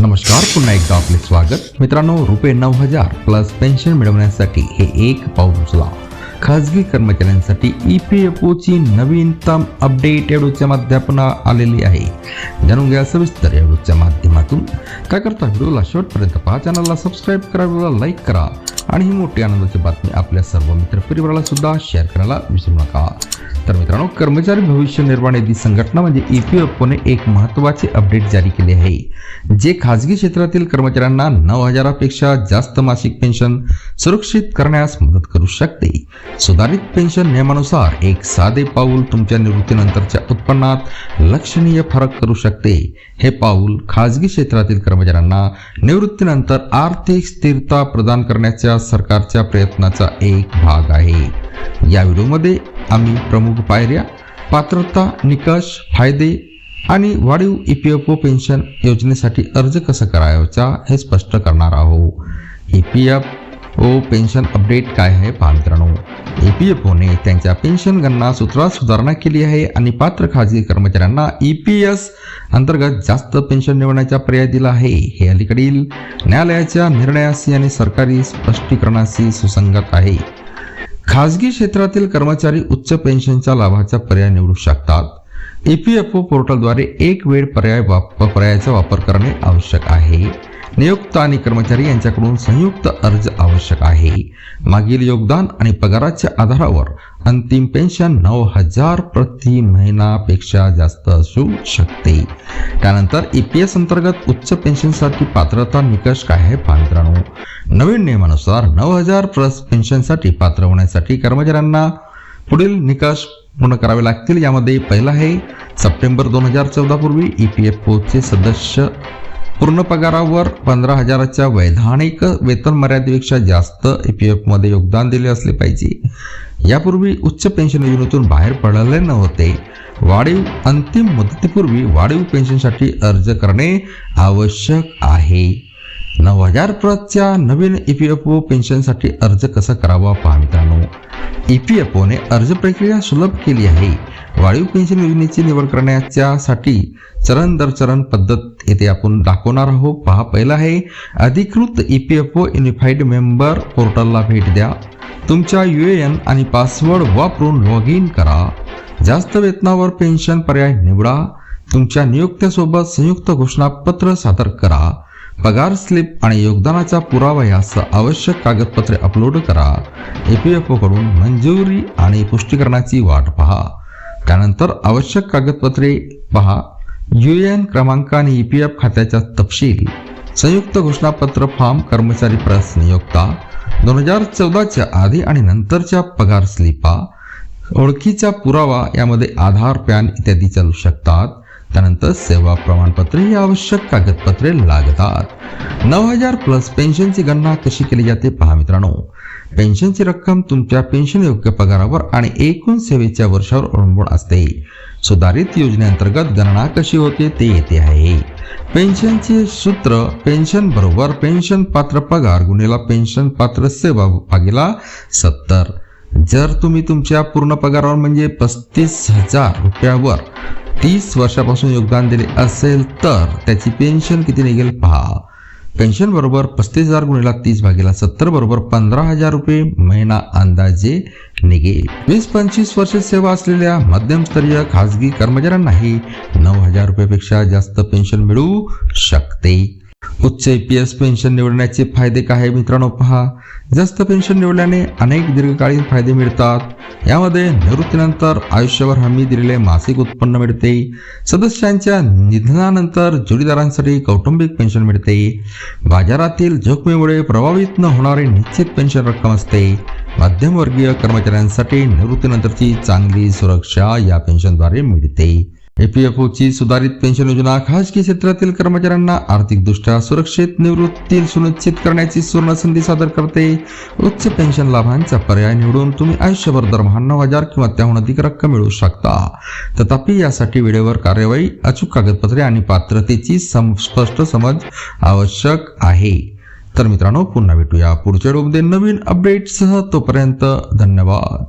नमस्कार पुन्हा एकदा आपले स्वागत. मित्रांनो रुपये नऊ हजार प्लस पेन्शन मिळवण्यासाठी हे एक पाऊल उचला. खाजगी कर्मचाऱ्यांसाठी ई पी एफ ओची नवीनतम अपडेट एवढूच्या माध्यमातून आलेली आहे. जाणून घ्या सविस्तर एवढूच्या माध्यमातून. काय करता व्हिडिओला शेवटपर्यंत पहा चॅनलला सबस्क्राईब करा व्हिडिओला लाईक करा. आणि ही मोठी आनंदाची बातमी आपल्या सर्व मित्र परिवाराला सुद्धा शेअर करायला विसरू नका. तर मित्रांनो कर्मचारी भविष्य निर्वाह निधी संघटना म्हणजे ई पी एफ ओने एक महत्त्वाचे अपडेट जारी केले आहे जे खाजगी क्षेत्रातील कर्मचाऱ्यांना नऊ हजारापेक्षा जास्त मासिक पेन्शन सुरक्षित करण्यास मदत करू शकते. सुधारित पेन्शन नियमानुसार एक साधे पाऊल तुमच्या निवृत्तीनंतरच्या उत्पन्नात लक्षणीय फरक करू शकते. हे पाऊल खाजगी क्षेत्रातील कर्मचाऱ्यांना निवृत्तीनंतर आर्थिक स्थिरता प्रदान करण्याच्या सरकारच्या प्रयत्नाचा एक भाग आहे. या व्हिडिओमध्ये आम्ही प्रमुख पायऱ्या पात्रता निकष फायदे आणि वाढीव E P F O pension योजनेसाठी अर्ज कसा करायचा हे स्पष्ट करणार आहोत. E P F O pension update काय आहे पहा मित्रांनो ई पी एफ ओने त्यांच्या पेन्शन गणना सूत्रात सुधारणा केली आहे आणि पात्र खाजगी कर्मचाऱ्यांना ई पी एस अंतर्गत जास्त पेन्शन निवडण्याचा पर्याय दिला आहे. हे अलीकडील न्यायालयाच्या निर्णयाशी आणि सरकारी स्पष्टीकरणाशी सुसंगत आहे. खाजगी क्षेत्रातील कर्मचारी उच्च पेन्शनच्या लाभाचा पर्याय निवडू शकतात. ई पी एफ ओ पोर्टलद्वारे एक वेळ पर्याय वाप पर्यायाचा वापर करणे आवश्यक आहे. नियुक्त आणि कर्मचारी यांच्याकडून संयुक्त अर्ज आवश्यक आहे. मागील योगदान आणि पगाराच्या आधारावर अंतिम पेन्शन नऊ हजार प्रति महिनापेक्षा जास्त असू शकते. त्यानंतर ई पी एस अंतर्गत उच्च पेन्शनसाठी पात्रता निकष काय आहे? पहा नवीन नियमानुसार नऊ हजार प्लस पेन्शनसाठी पात्र होण्यासाठी कर्मचाऱ्यांना पुढील निकष पूर्ण करावे लागतील. यामध्ये पहिला आहे सप्टेंबर दोन हजार चौदा पूर्वी ई पी एफ ओचे सदस्य पूर्ण पगारावर पंधरा हजाराच्या वैधानिक वेतन मर्यादेपेक्षा जास्त ई पी एफमध्ये योगदान दिले असले पाहिजे. यापूर्वी उच्च पेन्शन योजनेतून बाहेर पडले नव्हते. वाढीव अंतिम मुदतीपूर्वी वाढीव पेन्शनसाठी अर्ज करणे आवश्यक आहे. नऊ हजार प्रतच्या नवीन ई पी एफ ओ पेन्शनसाठी अर्ज कसा करावा पहा मित्रांनो. ई पी एफ ओने अर्ज प्रक्रिया सुलभ केली आहे. वाढीव पेन्शन योजनेची निवड करण्याच्यासाठी चरण दर चरण पद्धत येथे आपण दाखवणार आहोत. पहा पहिला आहे अधिकृत E P F O unified member पोर्टलला भेट द्या. तुमच्या यू ए एन आणि पासवर्ड वापरून लॉग इन करा. जास्त वेतनावर पेन्शन पर्याय निवडा. तुमच्या नियुक्त्यासोबत संयुक्त घोषणापत्र सादर करा. पगार स्लिप आणि योगदानाचा पुरावा यासह आवश्यक कागदपत्रे अपलोड करा. ई पी एफ ओकडून मंजुरी आणि पुष्टीकरणाची वाट पहा. त्यानंतर आवश्यक कागदपत्रे पहा. यू एन क्रमांक आणि ई पी एफ खात्याचा तपशील. संयुक्त घोषणापत्र फॉर्म कर्मचारी प्रस नियोक्ता. दोन हजार चौदाच्या आधी आणि नंतरच्या पगार स्लिपा. ओळखीचा पुरावा यामध्ये आधार पॅन इत्यादी चालू शकतात. त्यानंतर सेवा प्रमाणपत्रे ही आवश्यक कागदपत्रे लागतात. नऊ हजार प्लस पेन्शनची गणना कशी केली जाते पहा मित्रांनो. पेन्शनची रक्कम तुमच्या पेन्शन योग्य पगारावर आणि एकूण सेवेच्या वर्षावर अवलंबून असते. सुधारित योजनेअंतर्गत गणना कशी होते ते येते आहे. पेन्शनचे सूत्र पेन्शन बरोबर पेन्शन पात्र पगार गुणिला पेन्शन पात्र सेवा भागीला सत्तर. जर तुम्ही तुमच्या पूर्ण पगारावर म्हणजे पस्तीस हजार रुपयावर तीस वर्षापासून योगदान दिले असेल तर त्याची पेन्शन किती निघेल? पहा. पेन्शन बरोबर पस्तीस हजार गुणिला तीस भागीला सत्तर बरोबर पंधरा हजार रुपये महिना अंदाजे निघेल. वीस पंचवीस वर्ष सेवा असलेल्या मध्यमस्तरीय खाजगी कर्मचाऱ्यांनाही नऊ हजार रुपयापेक्षा जास्त पेन्शन मिळू शकते. उच्च ए पी एस पेन्शन निवडण्याचे फायदे काय मित्रांनो पहा. जास्त पेन्शन निवडल्याने अनेक दीर्घकालीन फायदे मिळतात. यामध्ये निवृत्तीनंतर आयुष्यभर हमी दिलेले मासिक उत्पन्न मिळते. सदस्यांच्या निधनानंतर जोडीदारांसाठी कौटुंबिक पेन्शन मिळते. बाजारातील जोखमीमुळे प्रभावित न होणारी निश्चित पेन्शन रक्कम असते. मध्यमवर्गीय कर्मचाऱ्यांसाठी निवृत्तीनंतरची चांगली सुरक्षा या पेन्शनद्वारे मिळते. एपीएफओची सुधारित पेन्शन योजना खाजगी क्षेत्रातील कर्मचाऱ्यांना आर्थिकदृष्ट्या सुरक्षित निवृत्ती सुनिश्चित करण्याची सुवर्ण संधी सादर करते. उच्च पेन्शन लाभांचा पर्याय निवडून तुम्ही आयुष्यभर दरमहा नऊ हजार किंवा त्याहून अधिक रक्कम मिळवू शकता. तथापि यासाठी वेळेवर कार्यवाही अचूक कागदपत्रे आणि पात्रतेची सम स्पष्ट समज आवश्यक आहे. तर मित्रांनो पुन्हा भेटूया पुढच्या व्हिडिओमध्ये नवीन अपडेटसह तोपर्यंत धन्यवाद.